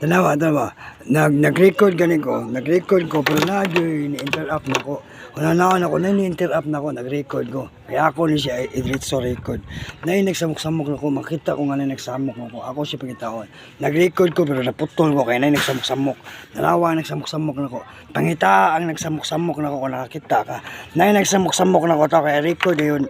Dalawa, dalawa. Nag, nag-record gani ko. Nag-record ko, pero na ni-interrupt na ko. Wala na ako na ko, na ni-interrupt na ko, nag-record ko. Kaya ako ni siya, i-diretso record. Na yung nagsamok-samok na ko, makita ko nga na nagsamok na ko. Ako siya pagkitaon. Nag-record ko, pero naputol ko, kaya na yung nagsamok-samok. Dalawa, nagsamok-samok na ko. Pangita ang nagsamok-samok na ko, kung nakakita ka. Na yung nagsamok-samok na ko, to, kaya record yun.